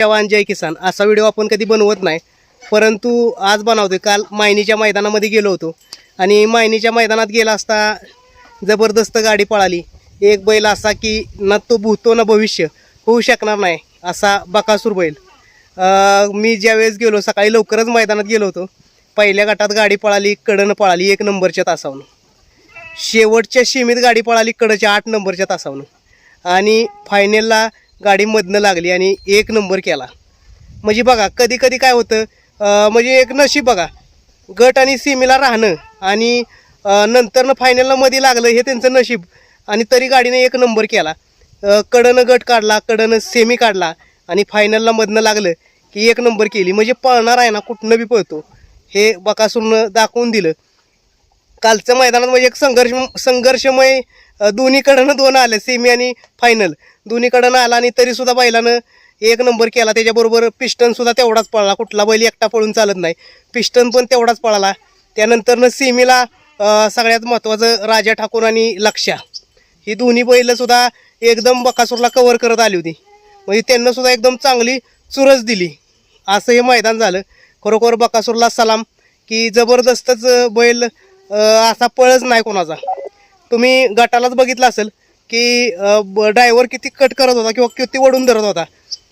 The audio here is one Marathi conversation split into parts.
जवान जय किसान. असा व्हिडिओ आपण कधी बनवत नाही. परंतु आज बनवतोय. काल मायनीच्या मैदानामध्ये गेलो होतो. आणि मायनीच्या मैदानात गेला असता जबरदस्त गाडी पळाली. एक बैल असा की न तो भूतो ना भविष्य होऊ शकणार नाही असा बकासूर बैल. मी ज्यावेळेस गेलो सकाळी लवकरच मैदानात गेलो होतो. पहिल्या गटात गाडी पळाली कडनं पळाली एक नंबरच्या तासावनं शेवटच्या सीमित गाडी पळाली कडच्या आठ नंबरच्या तासावनं आणि फायनलला गाडीमधनं लागली आणि एक नंबर केला. म्हणजे बघा कधी कधी काय होतं म्हणजे एक नशीब बघा गट आणि सीमेला राहणं आणि नंतरनं फायनलला मध्ये लागलं हे त्यांचं नशीब आणि तरी गाडीने एक नंबर केला. कडनं गट काढला कडनं सेमी काढला आणि फायनलला मधनं लागलं की एक नंबर केली. म्हणजे पळणार आहे ना कुठनं बी पळतो. हे बकासूरनं दाखवून दिलं. कालच्या मैदानात म्हणजे एक संघर्ष संघर्षमय दोन्हीकडनं दोन आले सेमी आणि फायनल दोन्हीकडनं आला आणि तरीसुद्धा बैलानं एक नंबर केला. त्याच्याबरोबर पिस्टनसुद्धा तेवढाच पळाला. कुठला बैल एकटा पळून चालत नाही. पिस्टन पण तेवढाच पळाला. त्यानंतरनं सेमीला सगळ्यात महत्त्वाचं राजा ठाकूर आणि लक्षा ही दोन्ही बैलंसुद्धा एकदम बकासूरला कवर करत आली होती. म्हणजे त्यांनासुद्धा एकदम चांगली चुरस दिली. असं हे मैदान झालं. खरोखर बकासूरला सलाम. की जबरदस्तच बैल असा पळच नाही कोणाचा. तुम्ही गटालाच बघितलं असेल की ड्रायव्हर किती कट करत होता किंवा किती वडून धरत होता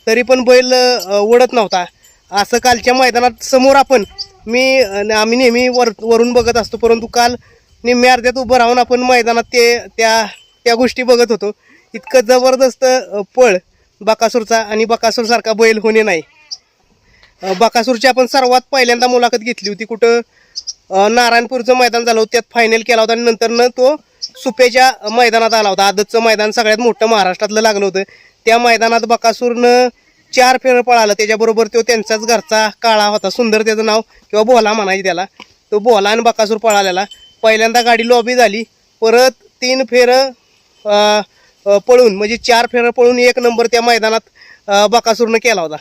तरी पण बैल ओढत नव्हता. असं कालच्या मैदानात समोर आपण मी आम्ही नेहमी वर वरून बघत असतो परंतु काल निम्म्या अर्ध्यात उभं राहून आपण मैदानात ते त्या त्या गोष्टी बघत होतो. इतकं जबरदस्त पळ बकासूरचा आणि बकासूरसारखा बैल होणे नाही. बकासूरची आपण सर्वात पहिल्यांदा मुलाखत घेतली होती कुठं नारायणपूरचं मैदान झालं होतं त्यात फायनल केला होता आणि नंतरनं तो सुपेच्या मैदानात आला होता. आदतचं मैदान सगळ्यात मोठं महाराष्ट्रातलं लागलं होतं. त्या मैदानात बकासूरनं चार फेरं पळालं. त्याच्याबरोबर तो त्यांचाच घरचा काळा होता. सुंदर त्याचं नाव किंवा बोला म्हणायची त्याला. तो बोला आणि बकासूर पळालेला. पहिल्यांदा गाडी लॉबी झाली. परत तीन फेरं पळून म्हणजे चार फेरं पळून एक नंबर त्या मैदानात बकासूरनं केला होता.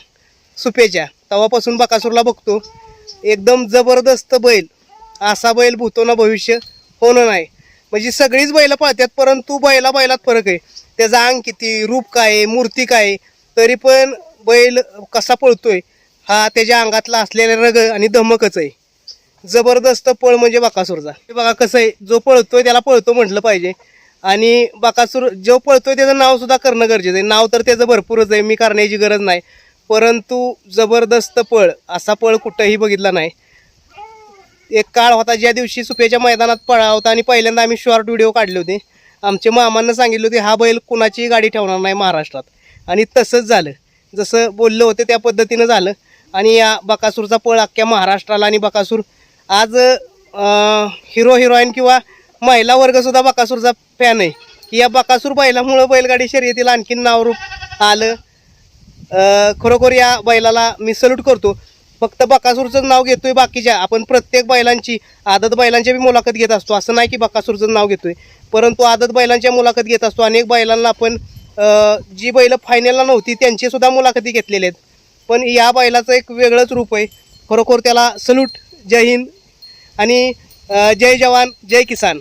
सुपेच्या. तेव्हापासून बकासूरला बघतो. एकदम जबरदस्त बैल. असा बैल भूतो ना भविष्य होणं नाही. म्हणजे सगळीच बैलं पाहतात परंतु बैला बैलात फरक आहे. त्याचा अंग किती रूप काय आहे, मूर्ती काय तरी पण बैल कसा पळतोय हा त्याच्या अंगातला असलेला रग आणि धमकच आहे. जबरदस्त पळ म्हणजे बाकासूरचा. बघा कसं आहे जो पळतोय त्याला पळतो म्हटलं पाहिजे. आणि बाकासूर जो पळतोय त्याचं नाव सुद्धा करणं गरजेचं आहे. नाव तर त्याचं भरपूरच आहे मी करण्याची गरज नाही. परंतु जबरदस्त पळ असा पळ कुठंही बघितला नाही. एक काळ होता ज्या दिवशी सुपेच्या मैदानात पळा होता आणि पहिल्यांदा आम्ही शॉर्ट व्हिडिओ काढले होते. आमच्या मामांना सांगितले होते हा बैल कुणाचीही गाडी ठेवणार नाही महाराष्ट्रात. आणि तसंच झालं. जसं बोललं होते त्या पद्धतीनं झालं. आणि या बकासूरचा पळ अख्ख्या महाराष्ट्राला आणि बकासूर आज हिरो हिरोईन किंवा महिला वर्गसुद्धा बकासूरचा फॅन आहे. की या बकासूर बैलामुळं बैलगाडी शर्यतीला आणखीन नावरूप आलं. खरोखर या बैलाला मी सल्यूट करतो. फक्त बकासूरचं नाव घेतोय बाकीच्या. आपण प्रत्येक बैलांची आदत बैलांच्या बी मुलाखत घेत असतो. असं नाही की बकासूरचं नाव घेतोय. परंतु आदत बैलांच्या मुलाखत घेत असतो. अनेक बैलांना आपण जी बैलं फायनलला नव्हती त्यांची सुद्धा मुलाखती घेतलेल्या आहेत. पण या बैलाचं एक वेगळंच रूप आहे. खरोखर त्याला सल्यूट जय हिंद आणि जय जवान जय किसान.